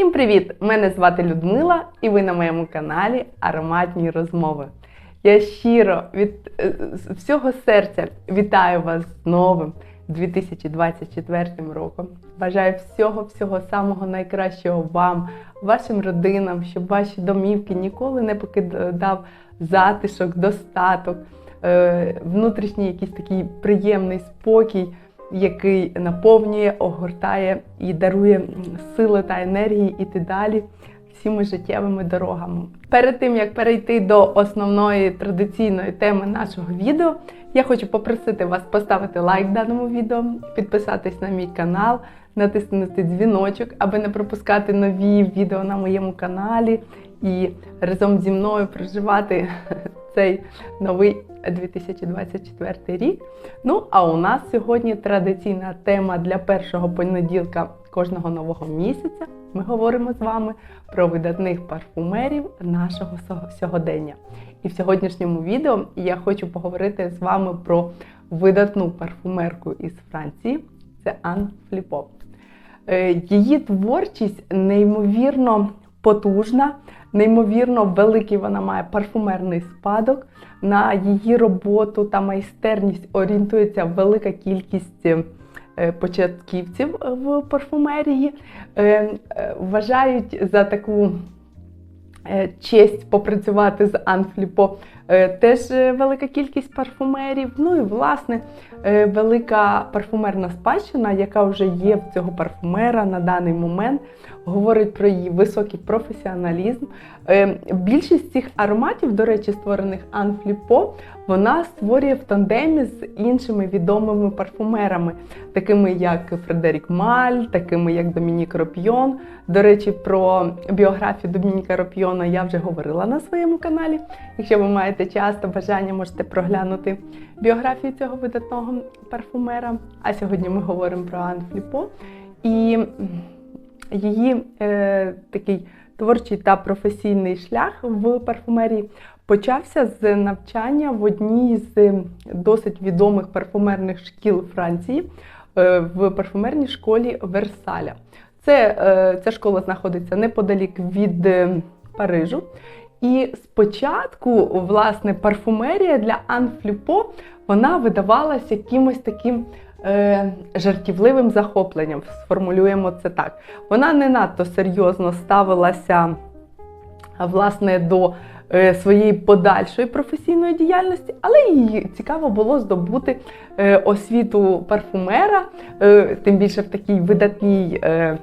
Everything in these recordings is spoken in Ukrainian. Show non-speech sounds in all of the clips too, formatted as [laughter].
Всім привіт! Мене звати Людмила, і ви на моєму каналі Ароматні розмови. Я щиро від е, з всього серця вітаю вас з новим 2024 роком. Бажаю всього, всього самого найкращого вам, вашим родинам, щоб ваші домівки ніколи не покидав затишок, достаток, е, внутрішній якийсь такий приємний спокій який наповнює, огортає і дарує сили та енергії іти далі всіми життєвими дорогами. Перед тим як перейти до основної традиційної теми нашого відео, я хочу попросити вас поставити лайк даному відео, підписатись на мій канал, натиснути дзвіночок, аби не пропускати нові відео на моєму каналі і разом зі мною проживати [laughs] цей новий 2024 рік. Ну, а у нас сьогодні традиційна тема для першого понеділка кожного нового місяця. Ми говоримо з вами про видатних парфумерів нашого сьогодення. І в сьогоднішньому відео я хочу поговорити з вами про видатну парфумерку із Франції. Це Ан Фліпо. Е, Її творчість неймовірно потужна, неймовірно великий вона має парфумерний спадок. На її роботу та майстерність орієнтується велика кількість е, початківців в парфумерії. Е, Вважають за таку честь попрацювати з Анфліпо теж е, велика кількість парфумерів. Ну і власне е, велика парфумерна спадщина, яка вже є в цього парфумера на даний момент, говорить про її високий професіоналізм. Е, Більшість цих ароматів, до речі, створених Анфліпо, вона створює в тандемі з іншими відомими парфумерами, такими як Фредерік Маль, такими як Домінік Ропьйон. До речі, про біографію Домініка Ропьйона я вже говорила на своєму каналі. Якщо ви маєте час та бажання, можете проглянути біографію цього видатного парфумера. А сьогодні ми говоримо про Ан Фліпо. І її е, такий творчий та професійний шлях в парфумерії почався з навчання в одній з досить відомих парфумерних шкіл Франції е, в парфумерній школі Версаля. Це, е, ця школа знаходиться неподалік від е, Парижу. І спочатку, власне, парфумерія для Ан Фліпо вона видавалася якимось таким е, жартівливим захопленням. Сформулюємо це так. Вона не надто серйозно ставилася власне до е, своєї подальшої професійної діяльності, але їй цікаво було здобути е, освіту парфумера, е, тим більше в такій видатній е,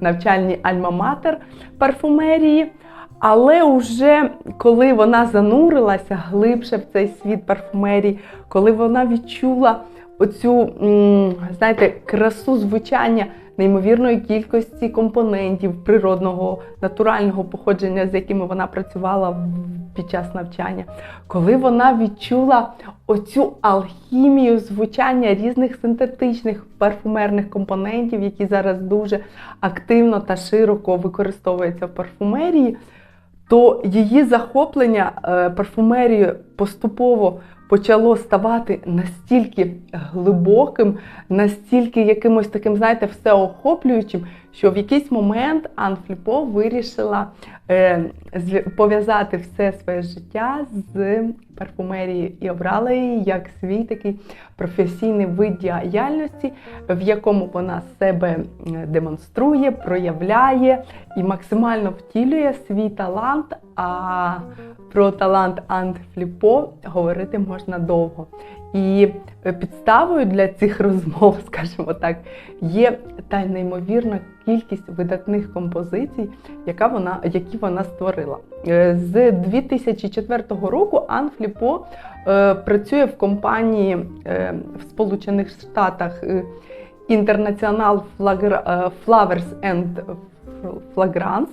навчальній альма-матер парфумерії. Але вже коли вона занурилася глибше в цей світ парфумерії, коли вона відчула оцю, знаєте, красу звучання неймовірної кількості компонентів природного, натурального походження, з якими вона працювала під час навчання, коли вона відчула оцю алхімію звучання різних синтетичних парфумерних компонентів, які зараз дуже активно та широко використовуються в парфумерії, то її захоплення е, парфумерією поступово почало ставати настільки глибоким, настільки якимось таким, знаєте, всеохоплюючим, що в якийсь момент Ан Фліпо вирішила е, пов'язати все своє життя з парфумерією і обрала її як свій такий професійний вид діяльності, в якому вона себе демонструє, проявляє і максимально втілює свій талант. А про талант Ант Фліпо говорити можна довго. І е, підставою для цих розмов, [laughs] скажімо так, є та неймовірна кількість видатних композицій, яка вона, які вона створила. Е, З 2004 року Ан Фліпо е, працює в компанії в Сполучених Штатах International Flowers and Fragrance.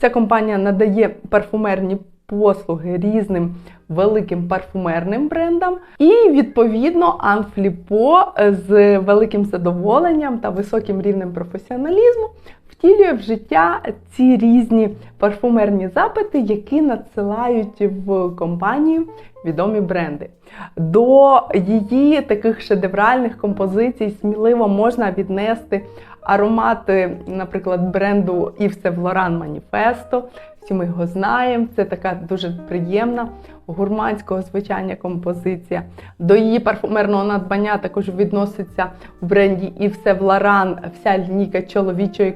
Ця компанія надає парфумерні послуги різним великим парфумерним брендам. І відповідно Анфліпо з великим задоволенням та високим рівнем професіоналізму втілює в життя ці різні парфумерні запити, які надсилають в компанію відомі бренди. До її таких шедевральних композицій сміливо можна віднести аромати, наприклад, бренду Yves Saint Laurent Manifesto. Всі ми його знаємо. Це така дуже приємна гурманського звучання композиція. До її парфумерного надбання також відноситься в бренді Yves Saint Laurent вся лінійка чоловічих,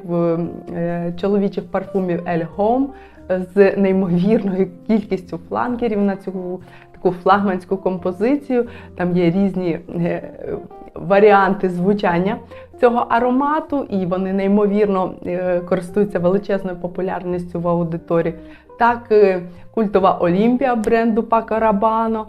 е, чоловічих парфумів Elle Homme з неймовірною кількістю фланкерів на цю таку флагманську композицію. Там є різні е, варіанти звучання цього аромату, і вони неймовірно е, користуються величезною популярністю в аудиторії. Так, е, культова Олімпія бренду Paco Rabanne,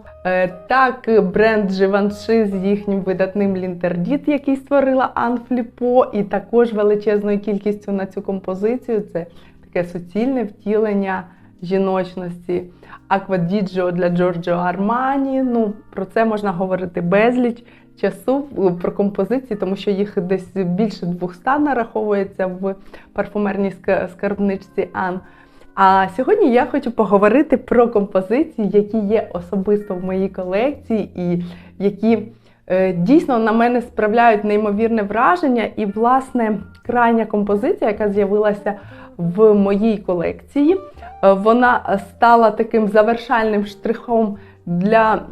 так бренд Givenchy з їхнім видатним лінтердіт, який створила Ан Фліпо, і також величезною кількістю на цю композицію. Це таке суцільне втілення жіночності. Аквадіджо для Джорджо Армані. Ну, про це можна говорити безліч часу про композиції, тому що їх десь більше 200 нараховується в парфумерній скарбничці Ан. А сьогодні я хочу поговорити про композиції, які є особисто в моїй колекції, і які е, дійсно на мене справляють неймовірне враження. І, власне, крайня композиція, яка з'явилася в моїй колекції, е, вона стала таким завершальним штрихом для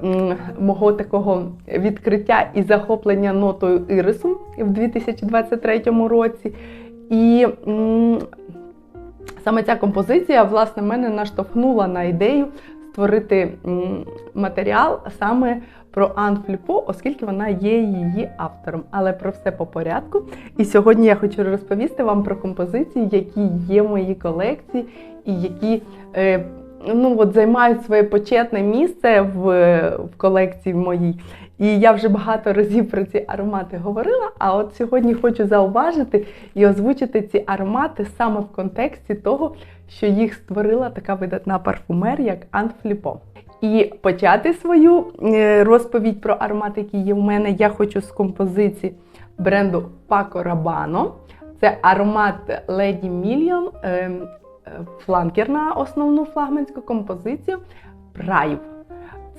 мого такого відкриття і захоплення нотою ірису в 2023 році. І саме ця композиція, власне, мене наштовхнула на ідею створити матеріал саме про Ан Фліпо, оскільки вона є її автором. Але про все по порядку. І сьогодні я хочу розповісти вам про композиції, які є в моїй колекції, і які е, ну, от, займають своє почетне місце в, в колекції моїй. І я вже багато разів про ці аромати говорила. А от сьогодні хочу зауважити і озвучити ці аромати саме в контексті того, що їх створила така видатна парфумер, як Ан Фліпо. І почати свою е, розповідь про аромати, які є в мене, я хочу з композиції бренду Paco Rabanne. Це аромат Lady Million, ем, фланкер на основну флагманську композицію Прайв.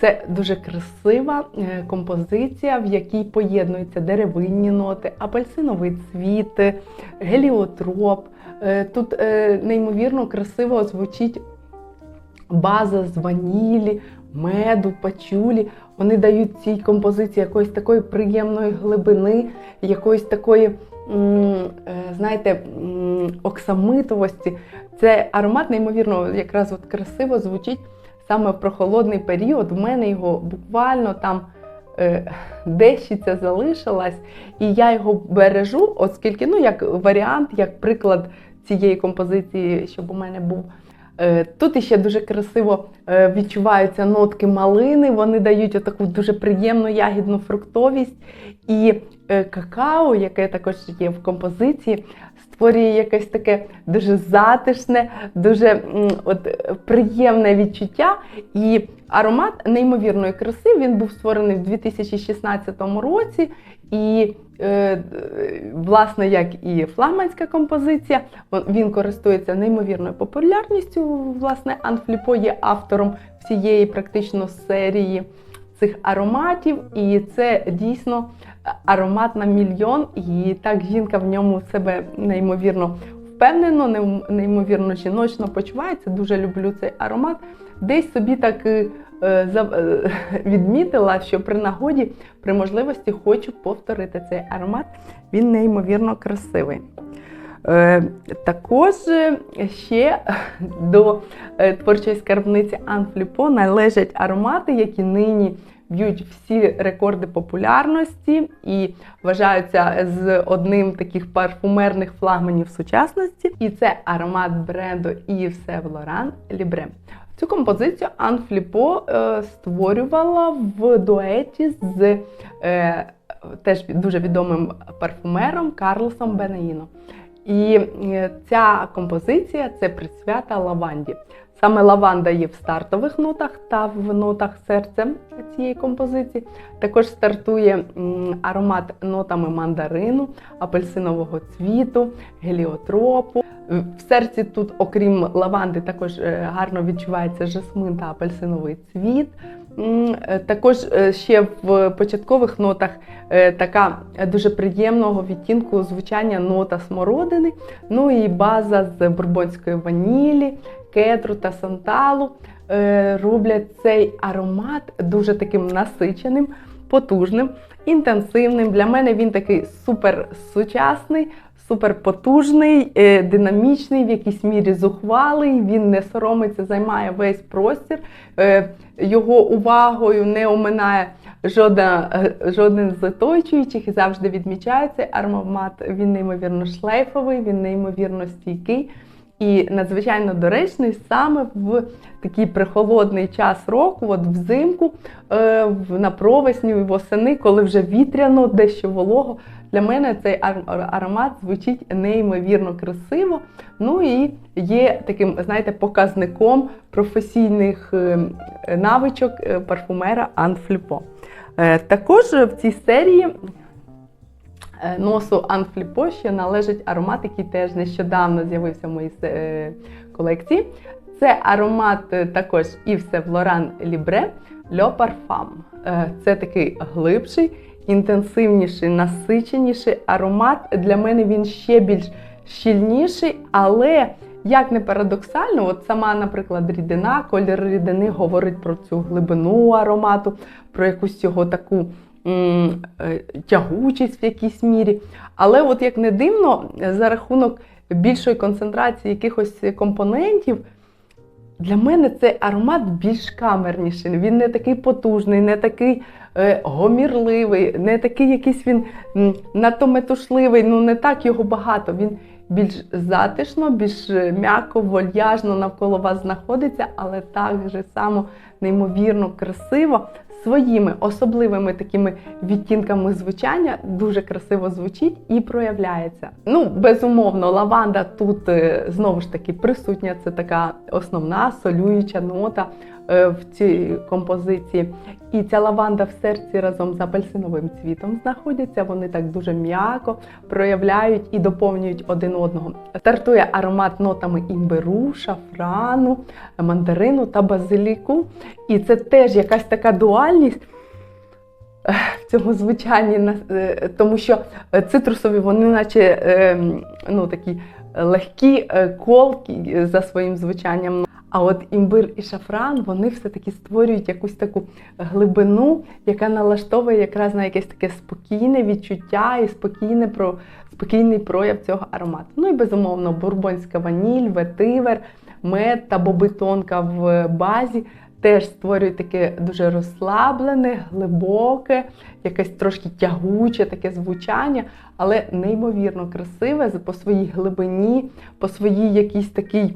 Це дуже красива е, композиція, в якій поєднуються деревинні ноти, апельсиновий цвіт, геліотроп. Е, тут неймовірно красиво звучить база з ванілі, меду, пачулі. Вони дають цій композиції якоїсь такої приємної глибини, якоїсь такої, е, знаєте, оксамитовості. Це аромат, неймовірно, якраз от красиво звучить саме в прохолодний період. У мене його буквально там е, дещиця залишилась, і я його бережу, оскільки, ну, як варіант, як приклад цієї композиції, щоб у мене був. Е, тут іще дуже красиво е, відчуваються нотки малини, вони дають таку дуже приємну ягідну фруктовість. І е, какао, яке також є в композиції, створює якесь таке дуже затишне, дуже от, приємне відчуття. І аромат неймовірної краси. Він був створений в 2016 році. І Е, власне, як і флагманська композиція, він користується неймовірною популярністю. Власне, Анфліпо є автором всієї практично серії цих ароматів, і це дійсно аромат на мільйон. І так жінка в ньому себе неймовірно впевнено, неймовірно жіночно почувається. Дуже люблю цей аромат. Десь собі так е, е, [laughs] відмітила, що при нагоді, при можливості хочу повторити цей аромат. Він неймовірно красивий. Е, також ще до творчої скарбниці Анфліпо належать аромати, які нині б'ють всі рекорди популярності і вважаються з одним таких парфумерних флагманів сучасності. І це аромат бренду Yves Saint Laurent Libre. Цю композицію Ан Фліпо е, створювала в дуеті з е, теж дуже відомим парфумером Карлосом Бенаїно. І е, ця композиція це присвята лаванді. Саме лаванда є в стартових нотах та в нотах серця цієї композиції. Також стартує аромат нотами мандарину, апельсинового цвіту, геліотропу. В серці тут, окрім лаванди, також е, гарно відчувається жасмин та апельсиновий цвіт. Е, Також е, ще в початкових нотах е, така дуже приємного відтінку звучання нота смородини, ну і база з бурбонської ванілі, кедру та санталу роблять цей аромат дуже таким насиченим, потужним, інтенсивним. Для мене він такий супер сучасний, супер потужний, е, динамічний, в якійсь мірі зухвалий. Він не соромиться, займає весь простір. Е, Його увагою не оминає жодна, е, жоден з оточуючих і завжди відмічається. Аромат він неймовірно шлейфовий, він неймовірно стійкий. І надзвичайно доречний саме в такий прихолодний час року, от взимку, е, в- на провесні, восени, коли вже вітряно, дещо волого. Для мене цей ар- аромат звучить неймовірно красиво. Ну і є таким, знаєте, показником професійних е, навичок е, парфумера Анфліпо. Також в цій серії носу Анфліпо ще належить аромат, який теж нещодавно з'явився в моїй е, колекції. Це аромат е, також Yves Saint Laurent Libre Le Parfum. Е, Це такий глибший, інтенсивніший, насиченіший аромат. Для мене він ще більш щільніший, але як не парадоксально, от сама, наприклад, рідина, колір рідини говорить про цю глибину аромату, про якусь його таку е, тягучість в якійсь мірі. Але, от як не дивно, за рахунок більшої концентрації якихось компонентів, для мене цей аромат більш камерніший. Він не такий потужний, не такий е, гомірливий, не такий якийсь він надто метушливий, ну не так його багато. Він більш затишно, більш е, м'яко, вольяжно навколо вас знаходиться, але так же само неймовірно красиво. Своїми особливими такими відтінками звучання дуже красиво звучить і проявляється. Ну, безумовно, лаванда тут е, знову ж таки присутня. Це така основна солююча нота в цій композиції. І ця лаванда в серці разом з апельсиновим цвітом знаходяться. Вони так дуже м'яко проявляють і доповнюють один одного. Стартує аромат нотами імбиру, шафрану, мандарину та базиліку. І це теж якась така дуальність е, в цьому звучанні, е, тому що е, цитрусові вони, наче е, ну, такі легкі е, колкі е, за своїм звучанням. А от імбир і шафран вони все-таки створюють якусь таку глибину, яка налаштовує якраз на якесь таке спокійне відчуття і спокійне про спокійний прояв цього аромату. Ну і безумовно, бурбонська ваніль, ветивер, мед та бобитонка в базі теж створюють таке дуже розслаблене, глибоке, якесь трошки тягуче таке звучання, але неймовірно красиве по своїй глибині, по своїй якійсь такій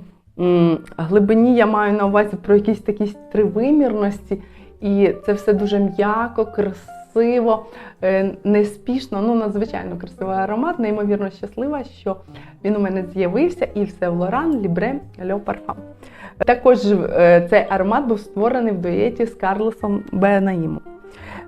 глибині я маю на увазі про якісь такі тривимірності. І це все дуже м'яко, красиво, е, неспішно, ну надзвичайно красивий аромат, неймовірно щаслива, що він у мене з'явився і все в Лоран Лібре Льо Парфам. Також е, цей аромат був створений в дуеті з Карлосом Бенаїмом.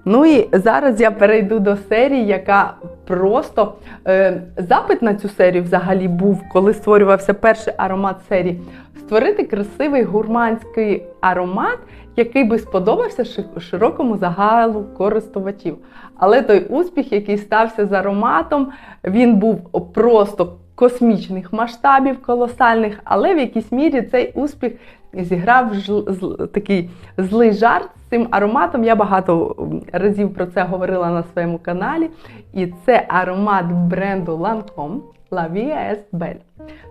Ну і зараз я перейду до серії, яка просто е, запит на цю серію взагалі був, коли створювався перший аромат серії. Створити красивий гурманський аромат, який би сподобався широкому загалу користувачів. Але той успіх, який стався з ароматом, він був просто космічних масштабів, колосальних, але в якійсь мірі цей успіх зіграв жл- зл- такий злий жарт з цим ароматом. Я багато разів про це говорила на своєму каналі. І це аромат бренду Lancome La Vie est Belle.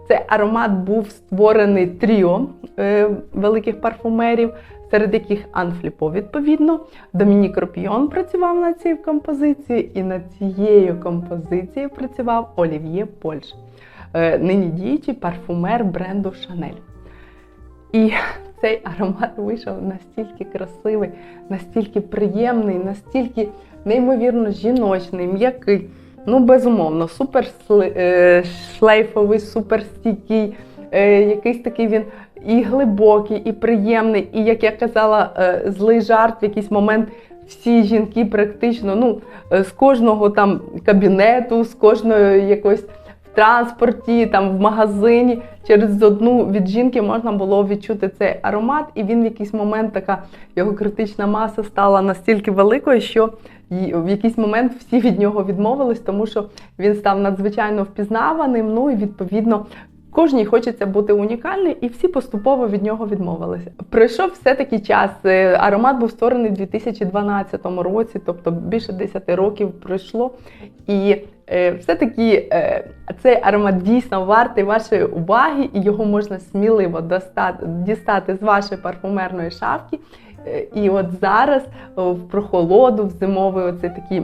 Цей аромат був створений тріо е, великих парфумерів, серед яких Анфліпо, відповідно. Домінік Ропіон працював над цією композицією, і над цією композицією працював Олів'є Польш, нині діючий парфумер бренду Шанель. І [laughs] цей аромат вийшов настільки красивий, настільки приємний, настільки неймовірно жіночний, м'який. Ну, безумовно, супер е, шлейфовий, супер стійкий, е, якийсь такий він і глибокий, і приємний. І як я казала, е, злий жарт в якийсь момент. Всі жінки практично ну, е, з кожного там кабінету, з кожної якоїсь в транспорті, там в магазині, через одну від жінки можна було відчути цей аромат, і він в якийсь момент така його критична маса стала настільки великою, що в якийсь момент всі від нього відмовились, тому що він став надзвичайно впізнаваним. Ну і відповідно. Кожній хочеться бути унікальним, і всі поступово від нього відмовилися. Пройшов все-таки час. Е, Аромат був створений у 2012 році, тобто більше 10 років пройшло. І е, все-таки е, цей аромат дійсно вартий вашої уваги, і його можна сміливо достати, дістати з вашої парфумерної шафки. І от зараз в прохолоду, в зимовий оцей такий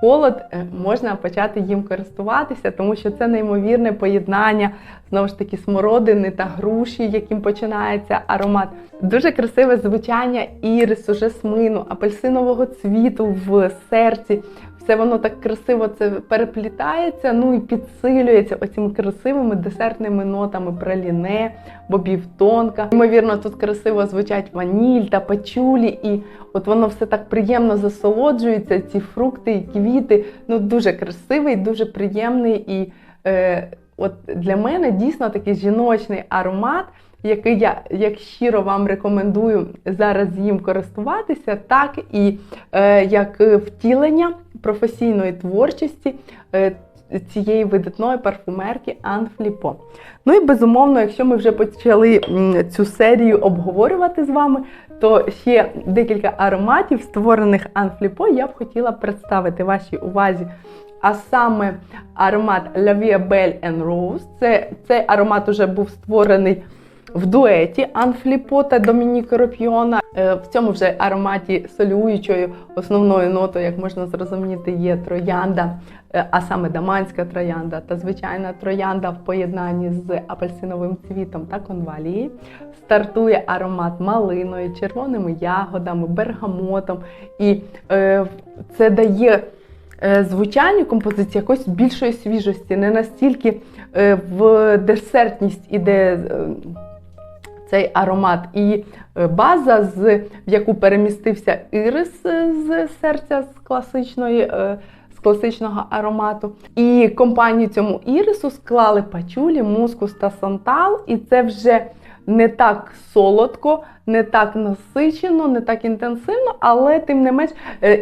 холод, е, можна почати їм користуватися, тому що це неймовірне поєднання знову ж таки смородини та груші, яким починається аромат. Дуже красиве звучання ірису, жасмину, апельсинового цвіту в серці. Все воно так красиво це переплітається, ну і підсилюється оцими красивими десертними нотами праліне, бобів тонка. Ймовірно, тут красиво звучать ваніль та пачулі, і от воно все так приємно засолоджується. Ці фрукти і квіти. Ну дуже красивий, дуже приємний і. Е, От для мене дійсно такий жіночний аромат, який я як щиро вам рекомендую зараз їм користуватися, так і е, як втілення професійної творчості е, цієї видатної парфумерки Ан Фліпо. Ну і безумовно, якщо ми вже почали цю серію обговорювати з вами, то ще декілька ароматів, створених Ан Фліпо, я б хотіла представити вашій увазі. А саме аромат La Vie Belle and Rose. Це, цей аромат уже був створений в дуеті Анфліпо та Домініка Ропіона. Е, В цьому вже ароматі солюючою основною нотою, як можна зрозуміти, є троянда, е, а саме даманська троянда та звичайна троянда в поєднанні з апельсиновим цвітом та конвалії. Стартує аромат малиною, червоними ягодами, бергамотом. І е, це дає е, звучанню композиції якось більшої свіжості, не настільки в десертність іде цей аромат. І е, база, в яку перемістився ірис е, з серця з класичної. е, З класичного аромату. І компанію цьому ірису склали пачулі, мускус та сантал, і це вже не так солодко, не так насичено, не так інтенсивно, але тим не менш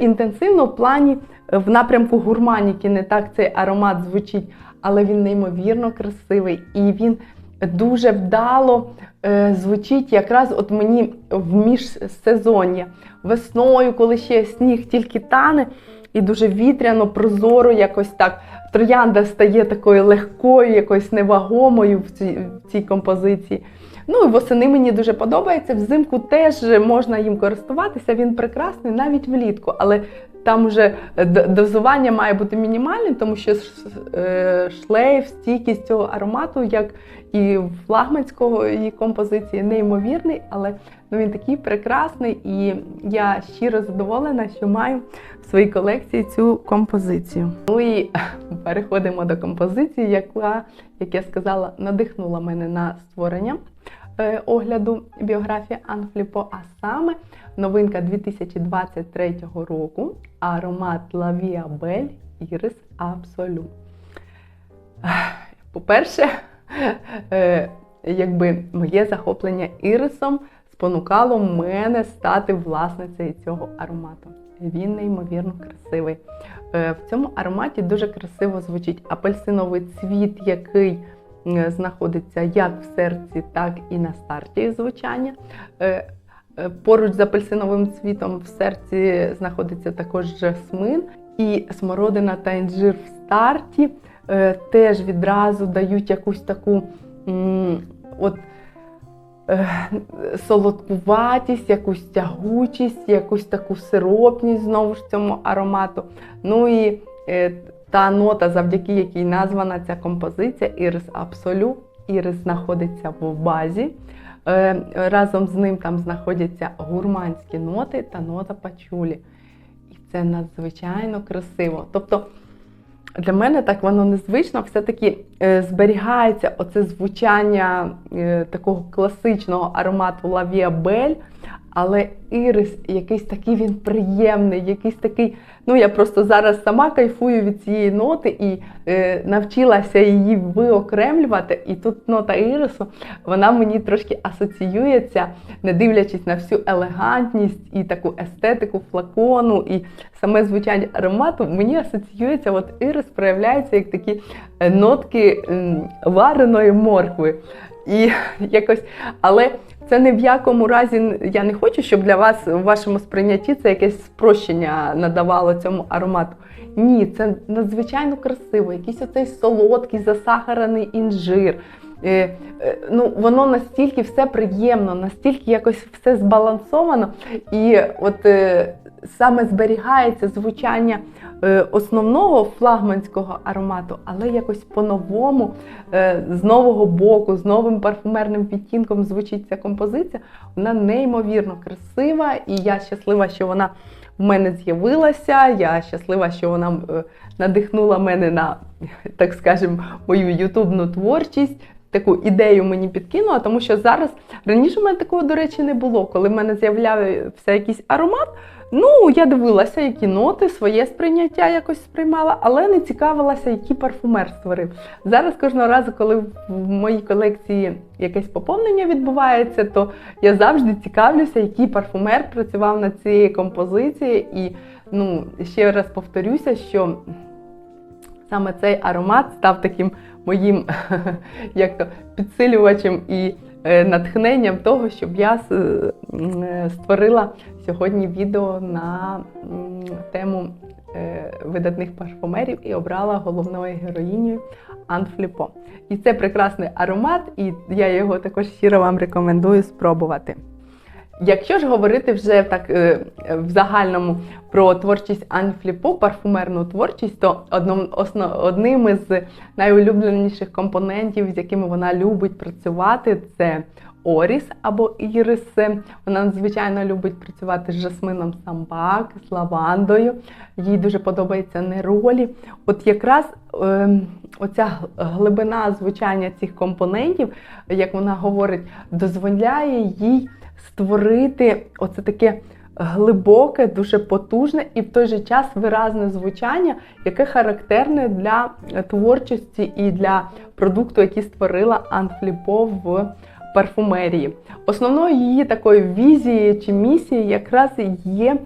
інтенсивно в плані в напрямку гурманіки не так цей аромат звучить, але він неймовірно красивий і він дуже вдало е, звучить якраз от мені в міжсезоння. Весною, коли ще сніг тільки тане, і дуже вітряно, прозоро, якось так. Троянда стає такою легкою, якоюсь невагомою в цій, в цій композиції. Ну і восени мені дуже подобається. Взимку теж можна їм користуватися. Він прекрасний навіть влітку, але там вже дозування має бути мінімальним, тому що е, шлейф, стійкість цього аромату, як і флагманського її композиції, неймовірний, але ну, він такий прекрасний, і я щиро задоволена, що маю в своїй колекції цю композицію. Ну і [laughs] переходимо до композиції, яка, як я сказала, надихнула мене на створення е, огляду біографії Анфліпо, а саме новинка 2023 року аромат La Via Belle Iris Absolu. По-перше, е, якби моє захоплення ірисом спонукало мене стати власницею цього аромату. Він неймовірно красивий. Е, В цьому ароматі дуже красиво звучить апельсиновий цвіт, який е, знаходиться як в серці, так і на старті звучання. Е, Поруч з апельсиновим цвітом в серці знаходиться також жасмин і смородина та інжир в старті е, теж відразу дають якусь таку от, е, солодкуватість, якусь тягучість, якусь таку сиропність знову ж цьому аромату. Ну і та нота, завдяки якій названа ця композиція Ірис Абсолю. Ірис знаходиться в базі. Е, Разом з ним там знаходяться гурманські ноти та нота пачулі. І це надзвичайно красиво. Тобто для мене так воно незвично, все-таки е, зберігається оце звучання е, такого класичного аромату Belle, але ірис якийсь такий він приємний, якийсь такий. Ну я просто зараз сама кайфую від цієї ноти і е, навчилася її виокремлювати. І тут нота ірису, вона мені трошки асоціюється, не дивлячись на всю елегантність і таку естетику флакону, і саме звучання аромату, мені асоціюється, от ірис проявляється як такі е, нотки вареної моркви. І [laughs] якось, але це ні в якому разі я не хочу, щоб для вас в вашому сприйнятті це якесь спрощення надавало цьому аромату. Ні, це надзвичайно красиво, якийсь оцей солодкий, засахарений інжир. Е, е, ну, Воно настільки все приємно, настільки якось все збалансовано, і от е, саме зберігається звучання основного флагманського аромату, але якось по-новому, е, з нового боку, з новим парфумерним відтінком звучить ця композиція. Вона неймовірно красива, і я щаслива, що вона в мене з'явилася. Я щаслива, що вона е, надихнула мене на, так скажемо, мою ютубну творчість. Таку ідею мені підкинула, тому що зараз раніше в мене такого, до речі, не було. Коли в мене з'являвся якийсь аромат, ну я дивилася, які ноти, своє сприйняття якось сприймала, але не цікавилася, який парфумер створив. Зараз кожного разу, коли в моїй колекції якесь поповнення відбувається, то я завжди цікавлюся, який парфумер працював над цією композицією. І ну, ще раз повторюся, що саме цей аромат став таким моїм [laughs] підсилювачем і натхненням того, щоб я е, створила сьогодні відео на тему е, видатних парфумерів і обрала головною героїнею Анфліпо. І це прекрасний аромат, і я його також щиро вам рекомендую спробувати. Якщо ж говорити вже так е, в загальному про творчість Ань парфумерну творчість, то одним із найулюбленіших компонентів, з якими вона любить працювати, це Оріс або Ірис. Вона надзвичайно любить працювати з жасмином самбак, з лавандою. Їй дуже подобається неролі. От якраз е, оця глибина звучання цих компонентів, як вона говорить, дозволяє їй створити оце таке глибоке, дуже потужне і в той же час виразне звучання, яке характерне для творчості і для продукту, який створила Анфліпо в парфумерії. Основною її такою візією чи місією якраз є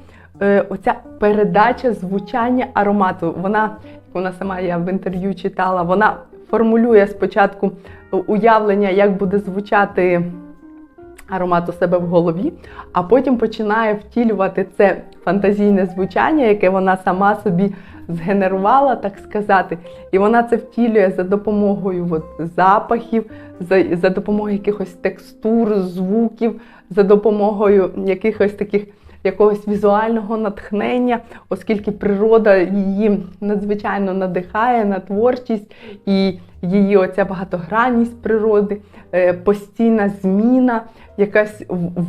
е, оця передача звучання аромату. Вона, як вона сама я в інтерв'ю читала, вона формулює спочатку уявлення, як буде звучати аромат у себе в голові, а потім починає втілювати це фантазійне звучання, яке вона сама собі згенерувала, так сказати. І вона це втілює за допомогою от, запахів, за, за допомогою якихось текстур, звуків, за допомогою якихось таких. Якогось візуального натхнення, оскільки природа її надзвичайно надихає на творчість і її оця багатогранність природи, е, постійна зміна, якась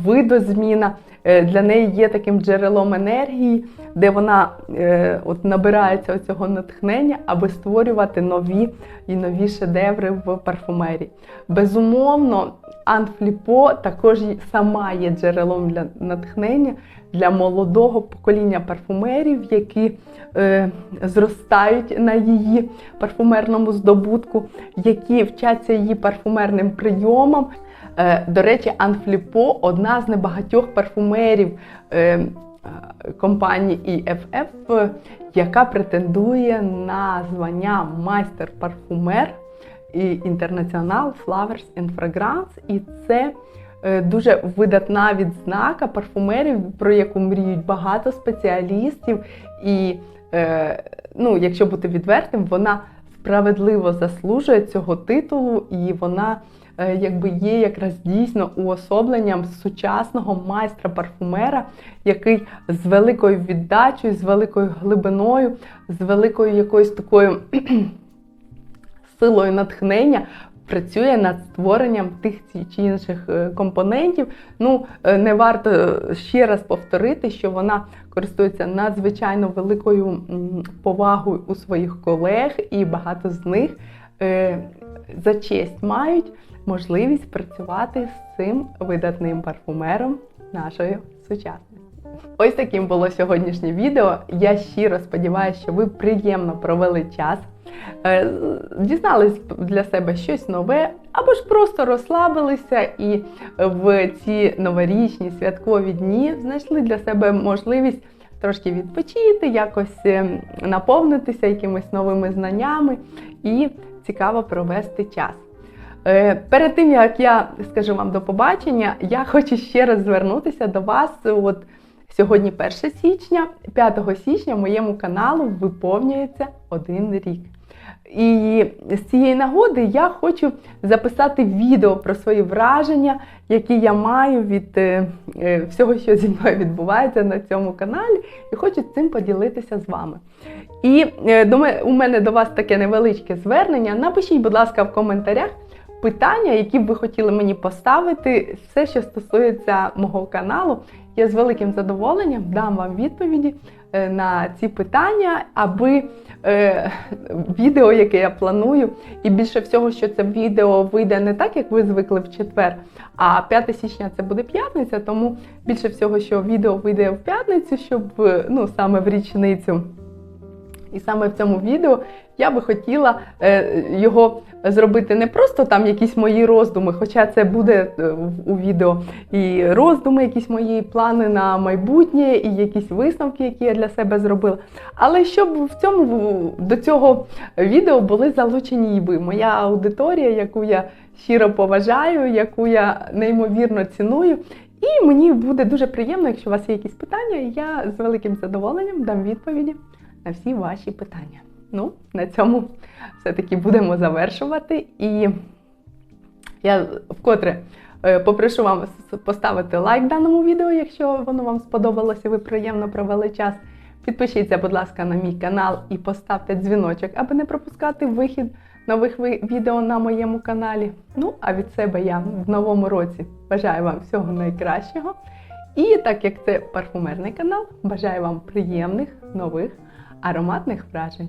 видозміна е, для неї є таким джерелом енергії, де вона е, от набирається цього натхнення, аби створювати нові і нові шедеври в парфумерії. Безумовно, Ан Фліпо також сама є джерелом для натхнення для молодого покоління парфумерів, які е, зростають на її парфумерному здобутку, які вчаться її парфумерним прийомам. Е, до речі, Ан Фліпо одна з небагатьох парфумерів. Е, Компанії EFF, яка претендує на звання майстер-парфумер і інтернаціонал Flowers and Fragrance. І це е, дуже видатна відзнака парфумерів, про яку мріють багато спеціалістів. І, е, ну, якщо бути відвертим, вона справедливо заслужує цього титулу, і вона е, якби є якраз дійсно уособленням сучасного майстра-парфумера, який з великою віддачею, з великою глибиною, з великою якоюсь такою силою натхнення працює над створенням тих чи інших е, компонентів. Ну, е, не варто ще раз повторити, що вона користується надзвичайно великою повагою у своїх колег, і багато з них е, за честь мають можливість працювати з цим видатним парфумером нашої сучасності. Ось таким було сьогоднішнє відео. Я щиро сподіваюся, що ви приємно провели час, е, дізнались для себе щось нове, або ж просто розслабилися і в ці новорічні святкові дні знайшли для себе можливість трошки відпочити, якось е, наповнитися якимись новими знаннями і цікаво провести час. Е, Перед тим як я скажу вам до побачення, я хочу ще раз звернутися до вас. От сьогодні 1 січня, 5 січня моєму каналу виповнюється один рік. І з цієї нагоди я хочу записати відео про свої враження, які я маю від е, е, всього, що зі мною відбувається на цьому каналі, і хочу цим поділитися з вами. І е, у мене до вас таке невеличке звернення. Напишіть, будь ласка, в коментарях питання, які б ви хотіли мені поставити, все, що стосується мого каналу. Я з великим задоволенням дам вам відповіді на ці питання, аби е, відео, яке я планую, і більше всього, що це відео вийде не так, як ви звикли в четвер, а 5 січня це буде п'ятниця, тому більше всього, що відео вийде в п'ятницю, щоб е, ну саме в річницю. І саме в цьому відео я би хотіла е, його зробити не просто там якісь мої роздуми, хоча це буде е, у відео і роздуми, якісь мої плани на майбутнє, і якісь висновки, які я для себе зробила. Але щоб в цьому до цього відео були залучені і ви, моя аудиторія, яку я щиро поважаю, яку я неймовірно ціную. І мені буде дуже приємно, якщо у вас є якісь питання, я з великим задоволенням дам відповіді на всі ваші питання. Ну, на цьому все-таки будемо завершувати. І я вкотре е, попрошу вам поставити лайк даному відео, якщо воно вам сподобалося, ви приємно провели час. Підпишіться, будь ласка, на мій канал і поставте дзвіночок, аби не пропускати вихід нових відео на моєму каналі. Ну, а від себе я в новому році бажаю вам всього найкращого. І так як це парфумерний канал, бажаю вам приємних нових ароматних вражень.